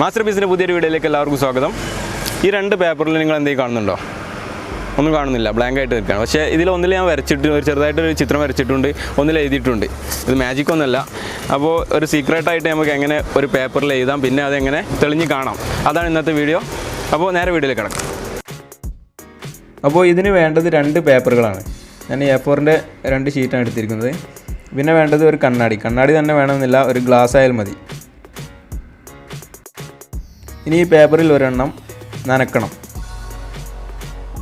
Master പീസിന്റെ പുതിയൊരു വീഡിയോയിലേക്ക് എല്ലാവർക്കും സ്വാഗതം. ഈ രണ്ട് പേപ്പറിൽ നിങ്ങൾ എന്തെങ്കിലും കാണുന്നുണ്ടോ? ഒന്നും കാണുന്നില്ല ബ്ലാങ്ക് ആയിട്ട് നിൽക്കുകയാണ്. പക്ഷേ ഇതിൽ ഒന്നിൽ ഞാൻ വരച്ചിട്ട് ഒരു ചെറുതായിട്ട് ഒരു ചിത്രം വരച്ചിട്ടുണ്ട് ഒന്നിൽ എഴുതിയിട്ടുണ്ട്. ഇത് മാജിക് ഒന്നുമല്ല അപ്പോൾ ഒരു സീക്രട്ടായിട്ട് നമുക്ക് എങ്ങനെ ഒരു പേപ്പറിൽ എഴുതാം പിന്നെ അതെങ്ങനെ തെളിഞ്ഞ് കാണാം. അതാണ് ഇന്നത്തെ വീഡിയോ അപ്പോൾ നേരെ വീഡിയോയിൽ കിടക്കാം. അപ്പോൾ ഇതിന് വേണ്ടത് രണ്ട് പേപ്പറുകളാണ്. ഞാൻ എ ഫോറിന്റെ രണ്ട് ഷീറ്റാണ് എടുത്തിരിക്കുന്നത്. പിന്നെ വേണ്ടത് ഒരു കണ്ണാടി. കണ്ണാടി തന്നെ വേണമെന്നില്ല ഒരു ഗ്ലാസ് ആയാലും മതി. ഇനി ഈ പേപ്പറിൽ ഒരെണ്ണം നനക്കണം.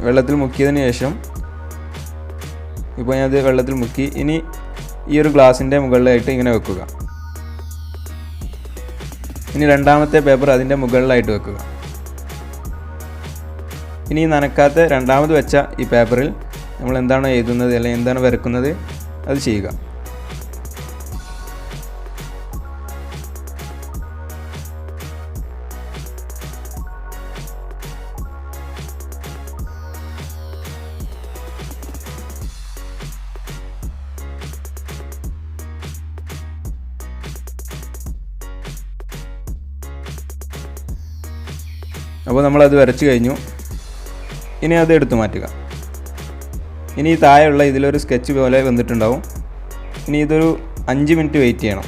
വെള്ളത്തിൽ മുക്കിയതിന് ശേഷം ഇപ്പോൾ ഞാനത് വെള്ളത്തിൽ മുക്കി ഇനി ഈ ഒരു ഗ്ലാസിന്റെ മുകളിലായിട്ട് ഇങ്ങനെ വെക്കുക. ഇനി രണ്ടാമത്തെ പേപ്പർ അതിന്റെ മുകളിലായിട്ട് വെക്കുക. ഇനി നനക്കാത്ത രണ്ടാമത് വെച്ച ഈ പേപ്പറിൽ നമ്മൾ എന്താണ് എഴുതുന്നത് അല്ലെങ്കിൽ എന്താണ് വരക്കുന്നത് അത് ചെയ്യുക. അപ്പോൾ നമ്മളത് വരച്ച് കഴിഞ്ഞു. ഇനി അത് എടുത്തു മാറ്റുക. ഇനി താഴെയുള്ള ഇതിലൊരു സ്കെച്ച് പോലെ വന്നിട്ടുണ്ടാവും. ഇനി ഇതൊരു അഞ്ച് മിനിറ്റ് വെയിറ്റ് ചെയ്യണം.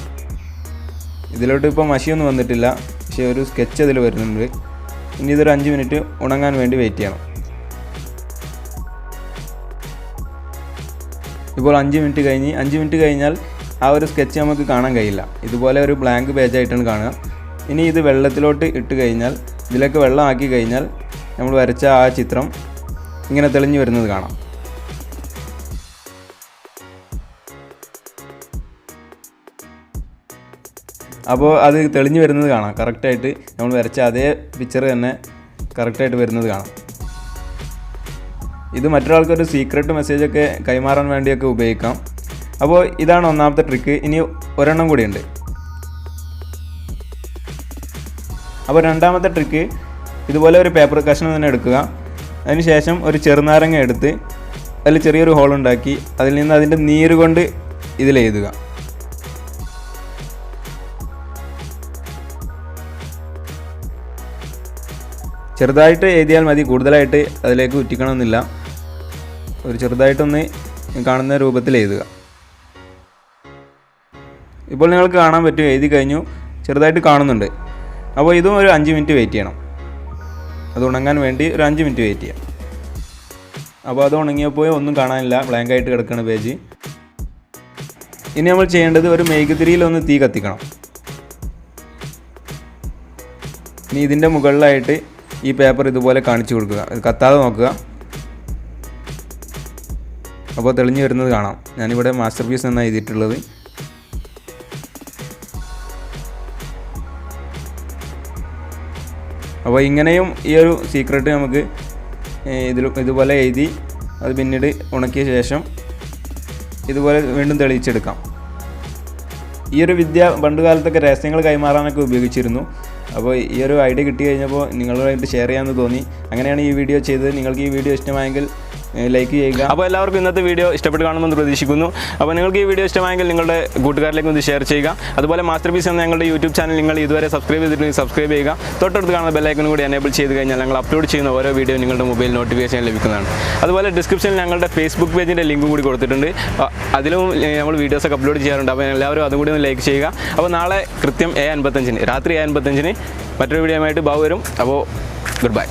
ഇതിലോട്ട് ഇപ്പോൾ മഷിയൊന്നും വന്നിട്ടില്ല. പക്ഷേ ഒരു സ്കെച്ച് അതിൽ വരുന്നുണ്ട്. ഇനി ഇതൊരു അഞ്ച് മിനിറ്റ് ഉണങ്ങാൻ വേണ്ടി വെയിറ്റ് ചെയ്യണം. ഇപ്പോൾ അഞ്ച് മിനിറ്റ് കഴിഞ്ഞ് അഞ്ച് മിനിറ്റ് കഴിഞ്ഞാൽ ആ ഒരു സ്കെച്ച് നമുക്ക് കാണാൻ കഴിയില്ല. ഇതുപോലെ ഒരു ബ്ലാങ്ക് പേജായിട്ടാണ് കാണുക. ഇനി ഇത് വെള്ളത്തിലോട്ട് ഇട്ട് കഴിഞ്ഞാൽ ഇതിലേക്ക് വെള്ളം ആക്കി കഴിഞ്ഞാൽ നമ്മൾ വരച്ച ആ ചിത്രം ഇങ്ങനെ തെളിഞ്ഞു വരുന്നത് കാണാം. അപ്പോൾ അത് തെളിഞ്ഞു വരുന്നത് കാണാം. കറക്റ്റായിട്ട് നമ്മൾ വരച്ച അതേ പിക്ചർ തന്നെ കറക്റ്റായിട്ട് വരുന്നത് കാണാം. ഇത് മറ്റൊരാൾക്കൊരു സീക്രട്ട് മെസ്സേജൊക്കെ കൈമാറാൻ വേണ്ടിയൊക്കെ ഉപയോഗിക്കാം. അപ്പോൾ ഇതാണ് ഒന്നാമത്തെ ട്രിക്ക് ഇനി ഒരെണ്ണം കൂടിയുണ്ട്. അപ്പോൾ രണ്ടാമത്തെ ട്രിക്ക് ഇതുപോലെ ഒരു പേപ്പർ കഷ്ണം തന്നെ എടുക്കുക. അതിനുശേഷം ഒരു ചെറുനാരങ്ങ എടുത്ത് അതിൽ ചെറിയൊരു ഹോൾ ഉണ്ടാക്കി അതിൽ നിന്ന് അതിന്റെ നീര് കൊണ്ട് ഇതിലെഴുതുക ചെറുതായിട്ട് എഴുതിയാൽ മതി കൂടുതലായിട്ട് അതിലേക്ക് ഉറ്റിക്കണമെന്നില്ല. ഒരു ചെറുതായിട്ടൊന്ന് കാണുന്ന രൂപത്തിൽ എഴുതുക. ഇപ്പോൾ നിങ്ങൾക്ക് കാണാൻ പറ്റും എഴുതി കഴിഞ്ഞു. ചെറുതായിട്ട് കാണുന്നുണ്ട്. അപ്പോൾ ഇതും ഒരു അഞ്ച് മിനിറ്റ് വെയിറ്റ് ചെയ്യണം. അത് ഉണങ്ങാൻ വേണ്ടി ഒരു അഞ്ച് മിനിറ്റ് വെയിറ്റ് ചെയ്യാം. അപ്പോൾ അത് ഉണങ്ങിയപ്പോൾ ഒന്നും കാണാനില്ല. ബ്ലാങ്ക് ആയിട്ട് കിടക്കുന്ന പേജ്. ഇനി നമ്മൾ ചെയ്യേണ്ടത് ഒരു മെഴുകുതിരിയിലൊന്ന് തീ കത്തിക്കണം. ഇനി ഇതിന്റെ മുകളിലായിട്ട് ഈ പേപ്പർ ഇതുപോലെ കാണിച്ചു കൊടുക്കുക. കത്താതെ നോക്കുക. അപ്പോൾ തെളിഞ്ഞു വരുന്നത് കാണാം. ഞാനിവിടെ മാസ്റ്റർ പീസ് എന്നാണ് എഴുതിയിട്ടുള്ളത്. അപ്പോൾ ഇങ്ങനെയും ഈ ഒരു സീക്രട്ട് നമുക്ക് ഇതിൽ ഇതുപോലെ എഴുതി അത് പിന്നീട് ഉണക്കിയ ശേഷം ഇതുപോലെ വീണ്ടും തെളിയിച്ചെടുക്കാം. ഈ ഒരു വിദ്യ പണ്ട് കാലത്തൊക്കെ രഹസ്യങ്ങൾ കൈമാറാനൊക്കെ ഉപയോഗിച്ചിരുന്നു. അപ്പോൾ ഈ ഒരു ഐഡിയ കിട്ടി കഴിഞ്ഞപ്പോൾ നിങ്ങളുമായിട്ട് ഷെയർ ചെയ്യാമെന്ന് തോന്നി. അങ്ങനെയാണ് ഈ വീഡിയോ ചെയ്തത്. നിങ്ങൾക്ക് ഈ വീഡിയോ ഇഷ്ടമായെങ്കിൽ ലൈക്ക് ചെയ്യുക. അപ്പോൾ എല്ലാവർക്കും ഇന്നത്തെ വീഡിയോ ഇഷ്ടപ്പെട്ട് കാണുമെന്ന് പ്രതീക്ഷിക്കുന്നു. അപ്പോൾ നിങ്ങൾക്ക് ഈ വീഡിയോ ഇഷ്ടമായെങ്കിൽ നിങ്ങളുടെ കൂട്ടുകാരിലേക്ക് ഒന്ന് ഷെയർ ചെയ്യുക. അതുപോലെ മാസ്റ്റർ പീസ് എന്ന ഞങ്ങളുടെ യൂട്യൂബ് ചാനൽ നിങ്ങൾ ഇതുവരെ സബ്സ്ക്രൈബ് ചെയ്തിട്ടുണ്ടെങ്കിൽ സബ്സ്ക്രൈബ് ചെയ്യുക. തൊട്ടടുത്ത് കാണുന്ന ബെല്ലൈക്കനും കൂടി എനേബിൾ ചെയ്ത് കഴിഞ്ഞാൽ ഞങ്ങൾ അപ്ലോഡ് ചെയ്യുന്ന ഓരോ വീഡിയോ നിങ്ങളുടെ മൊബൈൽ നോട്ടിഫിക്കേഷൻ ലഭിക്കുന്നതാണ്. അതുപോലെ ഡിസ്ക്രിപ്ഷനിൽ ഞങ്ങളുടെ ഫേസ്ബുക്ക് പേജിന്റെ ലിങ്കും കൂടി കൊടുത്തിട്ടുണ്ട്. അതിലും നമ്മൾ വീഡിയോസൊക്കെ അപ്ലോഡ് ചെയ്യാറുണ്ട്. അപ്പോൾ എല്ലാവരും അതും കൂടി ഒന്ന് ലൈക്ക് ചെയ്യുക. അപ്പോൾ നാളെ കൃത്യം എ അൻപത്തഞ്ചിന് രാത്രി എ അൻപത്തഞ്ചിന് മറ്റൊരു വീഡിയോ ആയിട്ട് ബാബു വരും. അപ്പോൾ ഗുഡ് ബൈ